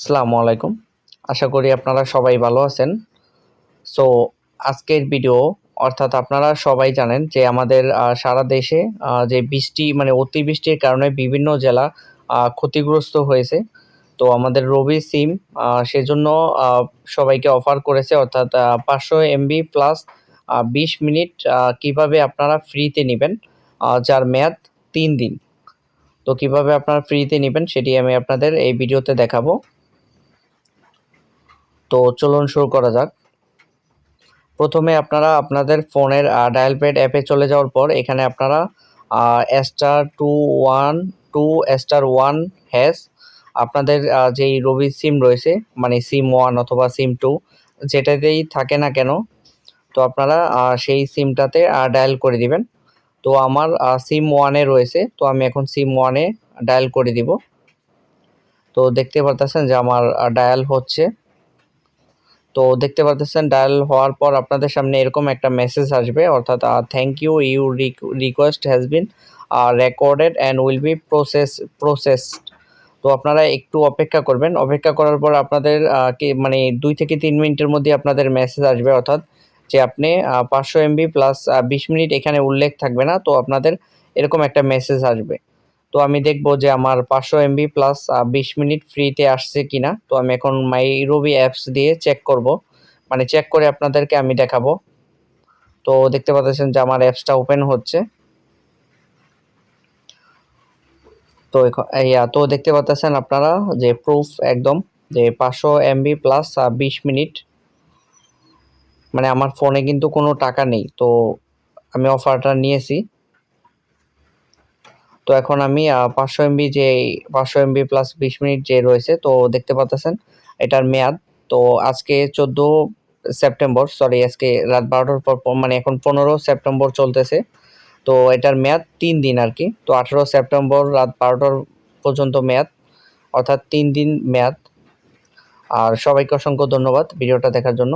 আসসালামু আলাইকুম। আশা করি আপনারা সবাই ভালো আছেন। সো আজকের ভিডিও অর্থাৎ আপনারা সবাই জানেন যে আমাদের সারা দেশে যে বৃষ্টি মানে অতিবৃষ্টির কারণে বিভিন্ন জেলা ক্ষতিগ্রস্ত হয়েছে। তো আমাদের রবি সিম সেজন্য সবাইকে অফার করেছে, অর্থাৎ পাঁচশো এমবি প্লাস বিশ মিনিট কীভাবে আপনারা ফ্রিতে নেবেন যার মেয়াদ তিন দিন। তো কীভাবে আপনারা ফ্রিতে নেবেন, সেটি আমি আপনাদের এই ভিডিওতে দেখাবো। তো চলুন শুরু করা যাক। প্রথমে আপনারা আপনাদের ফোনের ডায়াল প্যাড অ্যাপে চলে যাওয়ার পর এখানে আপনারা star two one two star one hash আপনাদের যেই রবি সিম রয়েছে মানে সিম ওয়ান অথবা সিম টু যেটাতেই থাকে না কেন, তো আপনারা সেই সিমটাতে ডায়াল করে দিবেন। তো আমার সিম ওয়ানে রয়েছে, তো আমি এখন সিম ওয়ানে ডায়াল করে দিব। তো দেখতে পারতেছেন যে আমার ডায়াল হচ্ছে। তো দেখতে পাচ্ছেন ডায়াল হওয়ার পর আপনাদের সামনে এরকম একটা মেসেজ আসবে। অর্থাৎ thank you you request has been recorded and will be process processed তো আপনারা একটু অপেক্ষা করবেন। অপেক্ষা করার পর আপনাদের মানে দুই থেকে তিন মিনিটের মধ্যে আপনাদের মেসেজ আসবে, অর্থাৎ যে আপনি পাঁচশো এমবি প্লাস বিশ মিনিট এখানে উল্লেখ থাকবে না, তো আপনাদের এরকম একটা মেসেজ আসবে। তো আমি দেখব যে আমার পাঁচশো এমবি প্লাস বিশ মিনিট ফ্রিতে আসছে কিনা। তো আমি এখন মাই রবি অ্যাপস দিয়ে চেক করব। মানে চেক করে আপনাদেরকে আমি দেখাবো। তো দেখতে পাচ্ছেন যে আমার অ্যাপসটা ওপেন হচ্ছে। তো ইয়া তো দেখতে পাচ্ছেন আপনারা যে প্রুফ একদম যে পাঁচশো এমবি প্লাস বিশ মিনিট। মানে আমার ফোনে কিন্তু কোনো টাকা নেই। তো আমি অফারটা নিয়েছি। তো এখন আমি পাঁচশো এমবি যে, পাঁচশো এমবি প্লাস বিশ মিনিট যে রয়েছে, তো দেখতে পাচ্ছেন এটার মেয়াদ। তো আজকে চোদ্দ সেপ্টেম্বর সরি আজকে রাত বারোটার পর মানে এখন পনেরো সেপ্টেম্বর চলতেছে। তো এটার মেয়াদ তিন দিন আর কি। তো আঠেরো সেপ্টেম্বর রাত বারোটার পর্যন্ত মেয়াদ, অর্থাৎ তিন দিন মেয়াদ। আর সবাইকে অসংখ্য ধন্যবাদ ভিডিওটা দেখার জন্য।